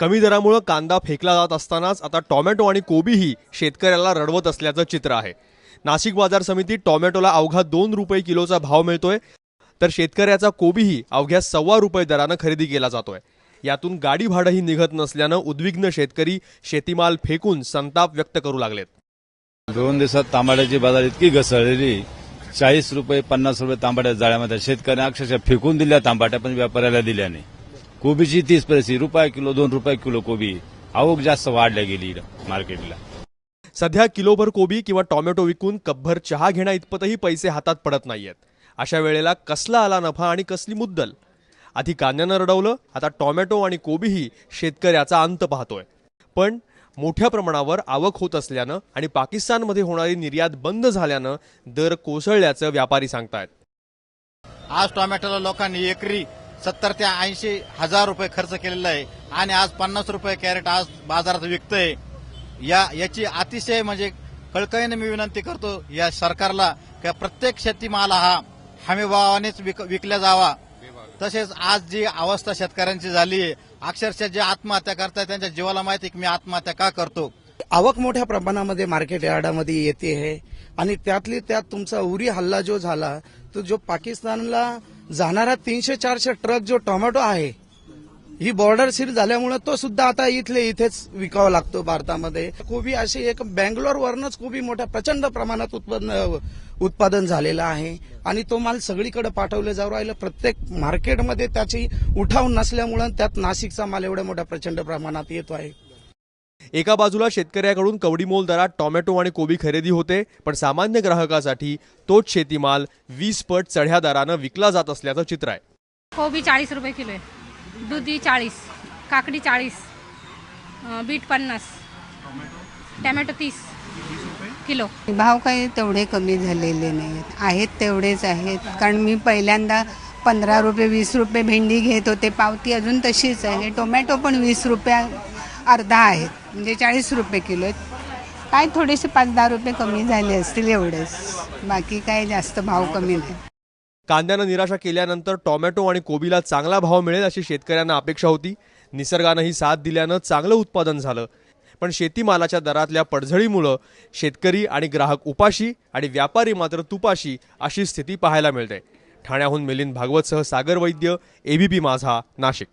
कमी दरामुळं कांदा फेकला जात असतानाच आता टॉमॅटो आणि कोबीही शेतकऱ्याला रडवत असल्याचं चित्र आहे. नाशिक बाजार समितीत टॉमॅटोला अवघा दोन रुपये किलोचा भाव मिळतोय तर शेतकऱ्याचा कोबीही अवघ्या सव्वा रुपये दरानं खरेदी केला जातोय. यातून गाडी भाडंही निघत नसल्यानं उद्विग्न शेतकरी शेतीमाल फेकून संताप व्यक्त करू लागलेत. दोन दिवसात तांबाड्याची बाजार इतकी घसरलेली चाळीस रुपये पन्नास रुपये तांबाड्या जाळ्यामध्ये शेतकऱ्यांनी अक्षरशः फेकून दिल्या तांबाट्या पण व्यापाऱ्याला दिल्या नाही. कोबीची तीस पैसे रुपये किलो दोन रुपये किलो कोबी. आवक जास्त वाढल्या गेली मार्केटला. सध्या किलोभर कोबी किंवा टॉमॅटो विकून कपभर चहा घेण्या इतपतही पैसे हातात पडत नाहीयेत. अशा वेळेला कसला आला नफा आणि कसली मुद्दल? आधी कांद्यानं रडवलं आता टॉमॅटो आणि कोबीही शेतकऱ्याचा अंत पाहतोय. पण मोठ्या प्रमाणावर आवक होत असल्यानं आणि पाकिस्तानमध्ये होणारी निर्यात बंद झाल्यानं दर कोसळल्याचं व्यापारी सांगतायत. आज टोमॅटोला लोकांनी एकरी सत्तर ते ऐंशी हजार रुपये खर्च केलेला आहे. आणि आज पन्नास रुपये कॅरेट आज बाजारात विकतंय. या याची अतिशय म्हणजे कळकळीने मी विनंती करतो या सरकारला की प्रत्येक शेतीमाल हा हमीभावानेच विक, विकला जावा. तसेच आज जी अवस्था शेतकऱ्यांची झाली आहे अक्षरशः जे आत्महत्या करतात त्यांच्या जीवाला माहिती आहे की मी आत्महत्या का करतो? आवक मोठ्या प्रमाणामध्ये मार्केट यार्डामध्ये येते आहे. आणि त्यातली त्यात तुमचा उरी हल्ला जो झाला तो जो पाकिस्तानला जाणारा तीनशे चारशे ट्रक जो टोमॅटो आहे ही बॉर्डर सील झाल्यामुळे तो सुद्धा आता इथले इथेच विकावा लागतो भारतामध्ये. कोबी अशी एक बँगलोर वरनच कोबी मोठ्या प्रचंड प्रमाणात उत्पन्न उत्पादन झालेलं आहे. आणि तो माल सगळीकडे पाठवले जाऊ राहिलं. प्रत्येक मार्केटमध्ये त्याची उठाव नसल्यामुळे त्यात नाशिकचा माल एवढ्या मोठ्या प्रचंड प्रमाणात येतो आहे. एका बाजूला शेतकऱ्याकडून कवडीमोल दरात टॉमॅटो आणि कोबी खरेदी होते पण सामान्य ग्राहकासाठी तोच शेतीमाल वीस पट चढ्या दरानं विकला जात असल्याचं चित्र आहे. कोबी चाळीस रुपये किलो आहे. दुधी चाळीस काकडी चाळीस बीट पन्नास टॅमॅटो तीस किलो. भाव काही तेवढे कमी झालेले नाहीत. आहेत तेवढेच आहेत. कारण मी पहिल्यांदा पंधरा रुपये वीस रुपये भेंडी घेत होते. पावती अजून तशीच आहे. टोमॅटो पण वीस रुपया अर्धा आहेत म्हणजे चाळीस रुपये किलो आहेत. काय थोडेसे पाच दहा रुपये कमी झाले असतील एवढेच. बाकी काय जास्त भाव कमी नाही. कांद्यानं निराशा केल्यानंतर टोमॅटो आणि कोबीला चांगला भाव मिळेल अशी शेतकऱ्यांना अपेक्षा होती. निसर्गानंही साथ दिल्यानं चांगलं उत्पादन झालं. पण शेतीमालाच्या दरातल्या पडझडीमुळं शेतकरी आणि ग्राहक उपाशी आणि व्यापारी मात्र तुपाशी अशी स्थिती पाहायला मिळते. ठाण्याहून मिलिंद भागवतसह सागर वैद्य एबीपी माझा नाशिक.